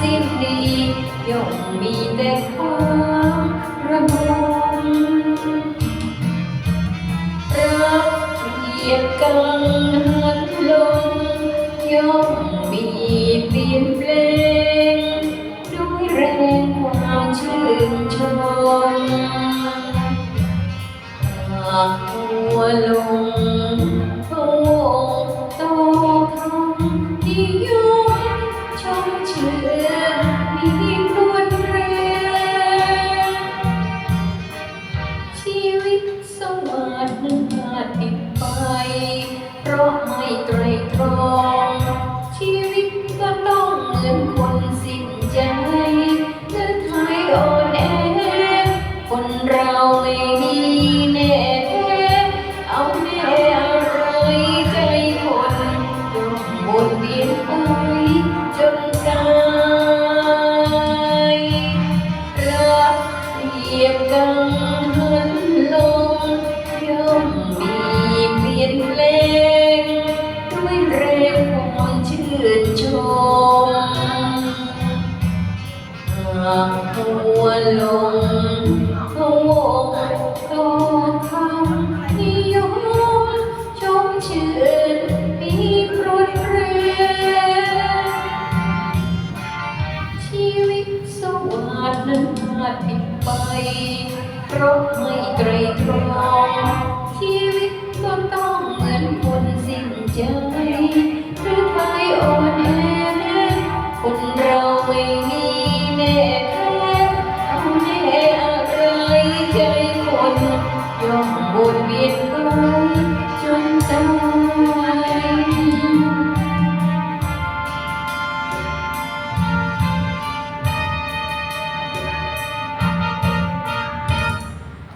สิ้นดีย่อมมีแต่ความระบมรักเทียบกันหันลงย่อมมีเปลี่ยนแปลงด้วยแรงความชื่นชมหากหัวลง ราะไม่ไตรตรอง ชีวิตก็ต้องเหมือนคนสิ้นใจและทายอ่อนแอ คนเราไม่มีแน่แท้เอาแน่อะไรใจคนย่อมวนเวียนไปจนตายรักเทียบกัน สวัสดิ์นั้นพาดผิดไป เพราะไม่ไตรตรองชีวิตก็ต้องเหมือนคนสิ้นใจหรือไทยอ่เนแคนเราไม่มีแม่แค่เอาแม่อะไรใจคนยอมวนเวียน